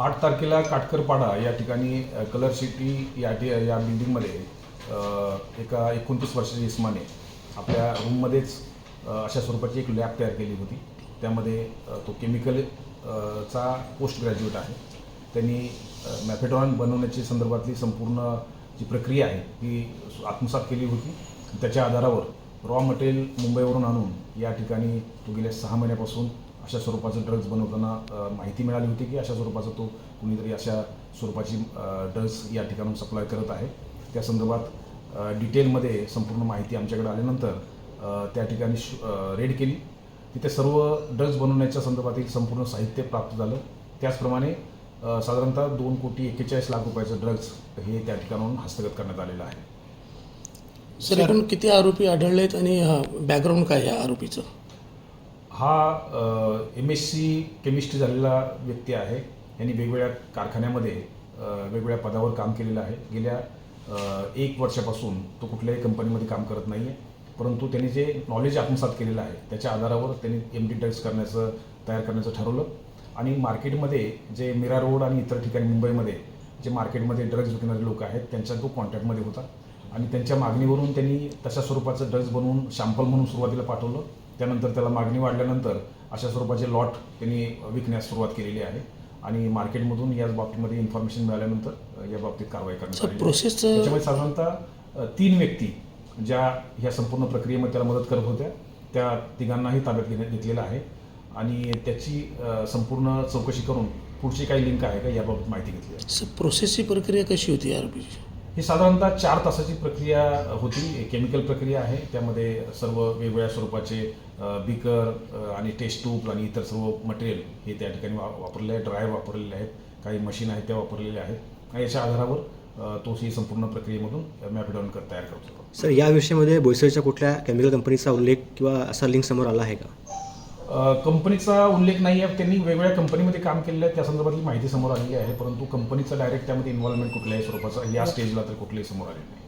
आठ तारखेला काटकरपाडा या ठिकाणी कलर सिटी या टी या बिल्डिंगमध्ये एका एकोणतीस वर्षाच्या इस्माने आपल्या रूममध्येच अशा स्वरूपाची एक लॅब तयार केली होती. त्यामध्ये तो केमिकल चा पोस्ट ग्रॅज्युएट आहे. त्यांनी मॅफेडॉन बनवण्याची संदर्भातली संपूर्ण जी प्रक्रिया आहे ती आत्मसात केली होती. त्याच्या आधारावर रॉ मटेरियल मुंबईवरून आणून या ठिकाणी तो गेल्या सहा महिन्यापासून अशा स्वरूपाचं ड्रग्ज बनवताना माहिती मिळाली होती की अशा स्वरूपाचा तो कुणीतरी अशा स्वरूपाची ड्रग्ज या ठिकाणून सप्लाय करत आहे. त्या संदर्भात डिटेलमध्ये संपूर्ण माहिती आमच्याकडे आल्यानंतर त्या ठिकाणी रेड केली. तिथे सर्व ड्रग्ज बनवण्याच्या संदर्भातील संपूर्ण साहित्य प्राप्त झालं. त्याचप्रमाणे साधारणतः दोन कोटी एक्केचाळीस लाख रुपयाचं ड्रग्ज हे त्या ठिकाणाहून हस्तगत करण्यात आलेलं आहे. सर एकूण किती आरोपी आढळलेत आणि बॅकग्राऊंड काय आहे आरोपीचं? हा एम एस सी केमिस्ट्री झालेला व्यक्ती आहे. यांनी वेगवेगळ्या कारखान्यामध्ये वेगवेगळ्या पदावर काम केलेलं आहे. गेल्या एक वर्षापासून तो कुठल्याही कंपनीमध्ये काम करत नाही आहे परंतु त्यांनी जे नॉलेज आत्मसात केलेलं आहे त्याच्या आधारावर त्यांनी एम डी टेक्स करण्याचं तयार करण्याचं ठरवलं. आणि मार्केटमध्ये जे मीरा रोड आणि इतर ठिकाणी मुंबईमध्ये जे मार्केटमध्ये ड्रग्ज विकणारे लोक आहेत त्यांच्या तो कॉन्टॅक्टमध्ये होता. आणि त्यांच्या मागणीवरून त्यांनी तशा स्वरूपाचं ड्रग्ज बनवून शॅम्पल म्हणून सुरुवातीला पाठवलं. त्यानंतर त्याला मागणी वाढल्यानंतर अशा स्वरूपाचे लॉट त्यांनी विकण्यास सुरुवात केलेली आहे. आणि मार्केटमधून याच बाबतीमध्ये इन्फॉर्मेशन मिळाल्यानंतर या बाबतीत कारवाई करण्यात. प्रोसेसचं त्याच्यामध्ये साधारणतः तीन व्यक्ती ज्या ह्या संपूर्ण प्रक्रियेमध्ये त्याला मदत करत होत्या त्या तिघांनाही ताब्यात घेण्यात घेतलेलं आहे. आणि त्याची संपूर्ण चौकशी करून पुढची काही लिंक आहे का याबाबत माहिती घेतली प्रोसेसची प्रक्रिया कशी होती आरोपीची? ही साधारणतः चार तासाची प्रक्रिया होती. केमिकल प्रक्रिया आहे. त्यामध्ये सर्व वेगवेगळ्या स्वरूपाचे बीकर आणि टेस्ट ट्यूब आणि इतर सर्व मटेरियल हे त्या ठिकाणी वा वापरलेले आहे ड्रायर वापरलेले आहेत. काही मशीन आहेत त्या वापरलेल्या आहेत. आणि याच्या आधारावर तो ही संपूर्ण प्रक्रियेमधून मॅपडाऊन कर तयार करतो सर या विषयामध्ये बोईसरच्या कुठल्या केमिकल कंपनीचा उल्लेख किंवा असा लिंक समोर आला आहे का? कंपनीचा उल्लेख नाही आहे. त्यांनी वेगवेगळ्या कंपनीमध्ये काम केलेलं आहे. त्या संदर्भातली माहिती समोर आलेली आहे. परंतु कंपनीचा डायरेक्ट त्यामध्ये इन्व्हॉल्वमेंट कुठल्याही स्वरूपाचा या स्टेजला तर कुठल्याही समोर आलेलं नाही.